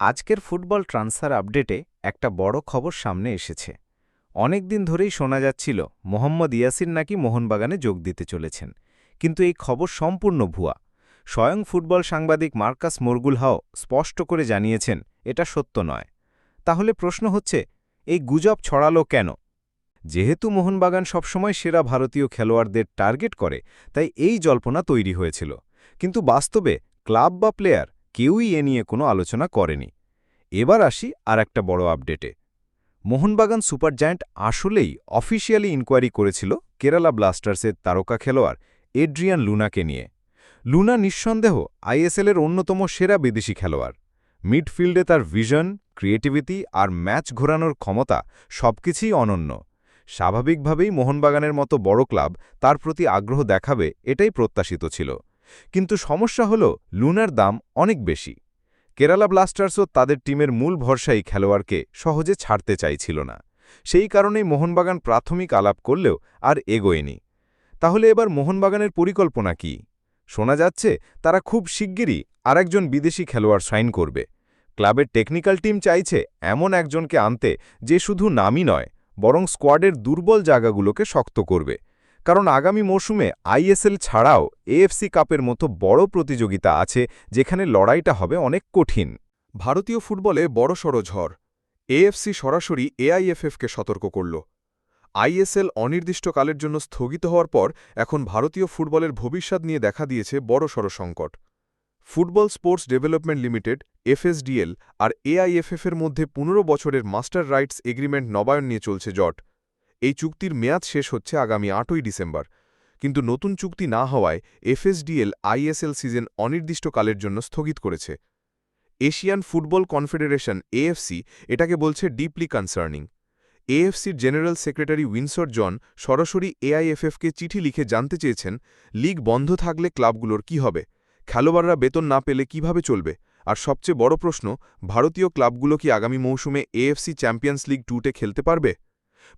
আজকের football transfer আপডেটে একটা বড় খবর সামনে এসেছে। অনেক দিন ধরেই শোনা যাচ্ছিল, মোহাম্মদ ইয়াসির নাকি মোহনবাগানে যোগ দিতে চলেছেন। কিন্তু এই খবর সম্পূর্ণ ভুয়া। স্বয়ং ফুটবল সাংবাদিক মার্কাস মোরগুলহাও স্পষ্ট করে জানিয়েছেন, এটা সত্য নয়। তাহলে প্রশ্ন হচ্ছে, এই গুজব ছড়ালো কেন? যেহেতু মোহনবাগান সবসময় সেরা ভারতীয় খেলোয়াড়দের টার্গেট করে, তাই এই জল্পনা তৈরি হয়েছিল। কিন্তু বাস্তবে, ক্লাব বা প্লেয়ার কেউই এ নিয়ে কোনো আলোচনা করেনি। এবার আসি আর একটা বড় আপডেটে। মোহনবাগান সুপার জায়ান্ট আসলেই অফিসিয়ালি ইনকোয়ারি করেছিল কেরালা ব্লাস্টার্সের তারকা খেলোয়াড় এড্রিয়ান লুনাকে নিয়ে। লুনা নিঃসন্দেহ আইএসএলের অন্যতম সেরা বিদেশি খেলোয়াড়। মিডফিল্ডে তার ভিশন, ক্রিয়েটিভিটি আর ম্যাচ ঘোরানোর ক্ষমতা সবকিছুই অনন্য। স্বাভাবিকভাবেই মোহনবাগানের মতো বড় ক্লাব তার প্রতি আগ্রহ দেখাবে এটাই প্রত্যাশিত ছিল। কিন্তু সমস্যা হল লুনার দাম অনেক বেশি। কেরালা ব্লাস্টার্সও তাদের টিমের মূল ভরসাই খেলোয়াড়কে সহজে ছাড়তে চাইছিল না। সেই কারণেই মোহনবাগান প্রাথমিক আলাপ করলেও আর এগোয়নি। তাহলে এবার মোহনবাগানের পরিকল্পনা কি? শোনা যাচ্ছে তারা খুব শিগগিরই আরেকজন বিদেশি খেলোয়াড় সাইন করবে। ক্লাবের টেকনিক্যাল টিম চাইছে এমন একজনকে আনতে যে শুধু নামই নয়, বরং স্কোয়াডের দুর্বল জায়গাগুলোকে শক্ত করবে। কারণ আগামী মৌসুমে আইএসএল ছাড়াও এএফসি কাপের মতো বড় প্রতিযোগিতা আছে যেখানে লড়াইটা হবে অনেক কঠিন। ভারতীয় ফুটবলে বড়সড় ঝড়। এএফসি সরাসরি এআইএফএফকে সতর্ক করল। আইএসএল অনির্দিষ্টকালের জন্য স্থগিত হওয়ার পর এখন ভারতীয় ফুটবলের ভবিষ্যৎ নিয়ে দেখা দিয়েছে বড়সড় সংকট। Football sports development limited FSDL আর এআইএফএফের মধ্যে পনেরো বছরের মাস্টার রাইটস এগ্রিমেন্ট নবায়ন নিয়ে চলছে জট। এই চুক্তির মেয়াদ শেষ হচ্ছে আগামী আটই ডিসেম্বর। কিন্তু নতুন চুক্তি না হওয়ায় এফএসডিএল আইএসএল সিজন অনির্দিষ্টকালের জন্য স্থগিত করেছে। এশিয়ান ফুটবল কনফেডারেশন এএফসি এটাকে বলছে ডিপলি কনসার্নিং। এএফসির জেনারেল সেক্রেটারি উইনসর জন সরাসরি এআইএফএফকে চিঠি লিখে জানতে চেয়েছেন, লিগ বন্ধ থাকলে ক্লাবগুলোর কি হবে? খেলোয়াড়রা বেতন না পেলে কীভাবে চলবে? আর সবচেয়ে বড় প্রশ্ন, ভারতীয় ক্লাবগুলো কি আগামী মৌসুমে এএফসি চ্যাম্পিয়ন্স লিগ টুটে খেলতে পারবে?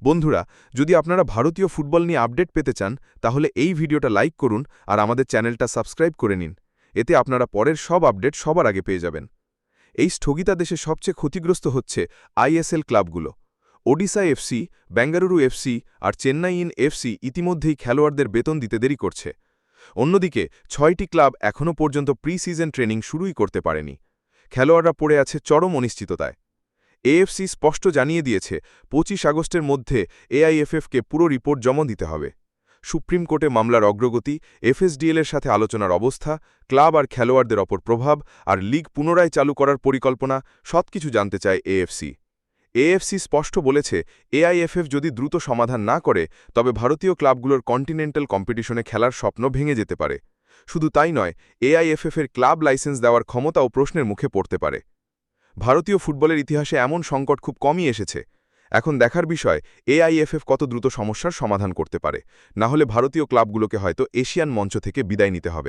বন্ধুরা, যদি আপনারা ভারতীয় ফুটবল নিয়ে আপডেট পেতে চান, তাহলে এই ভিডিওটা লাইক করুন আর আমাদের চ্যানেলটা সাবস্ক্রাইব করে নিন। এতে আপনারা পরের সব আপডেট সবার আগে পেয়ে যাবেন। এই স্থগিতাদেশে সবচেয়ে ক্ষতিগ্রস্ত হচ্ছে আইএসএল ক্লাবগুলো। ওডিশা এফসি বেঙ্গালুরু এফসি আর চেন্নাই ইন এফসি ইতিমধ্যেই খেলোয়াড়দের বেতন দিতে দেরি করছে। অন্যদিকে, ছয়টি ক্লাব এখনও পর্যন্ত প্রি সিজন ট্রেনিং শুরুই করতে পারেনি। খেলোয়াড়রা পড়ে আছে চরম অনিশ্চিততায়। এএফসি স্পষ্ট জানিয়ে দিয়েছে, পঁচিশ আগস্টের মধ্যে এআইএফএফকে পুরো রিপোর্ট জমা দিতে হবে। সুপ্রিম কোর্টে মামলার অগ্রগতি এফএসডিএলের সাথে আলোচনার অবস্থা, ক্লাব আর খেলোয়াড়দের অপর প্রভাব আর লিগ পুনরায় চালু করার পরিকল্পনা, সবকিছু জানতে চায় এএফসি। এএফসি স্পষ্ট বলেছে, এআইএফএফ যদি দ্রুত সমাধান না করে, তবে ভারতীয় ক্লাবগুলোর কন্টিনেন্টাল কম্পিটিশনে খেলার স্বপ্ন ভেঙে যেতে পারে। শুধু তাই নয় এআইএফএফের ক্লাব লাইসেন্স দেওয়ার ক্ষমতাও প্রশ্নের মুখে পড়তে পারে। ভারতীয় ফুটবলের ইতিহাসে এমন সংকট খুব কমই এসেছে। এখন দেখার বিষয়, এআইএফএফ কত দ্রুত সমস্যার সমাধান করতে পারে। না হলে ভারতীয় ক্লাবগুলোকে হয়তো এশিয়ান মঞ্চ থেকে বিদায় নিতে হবে।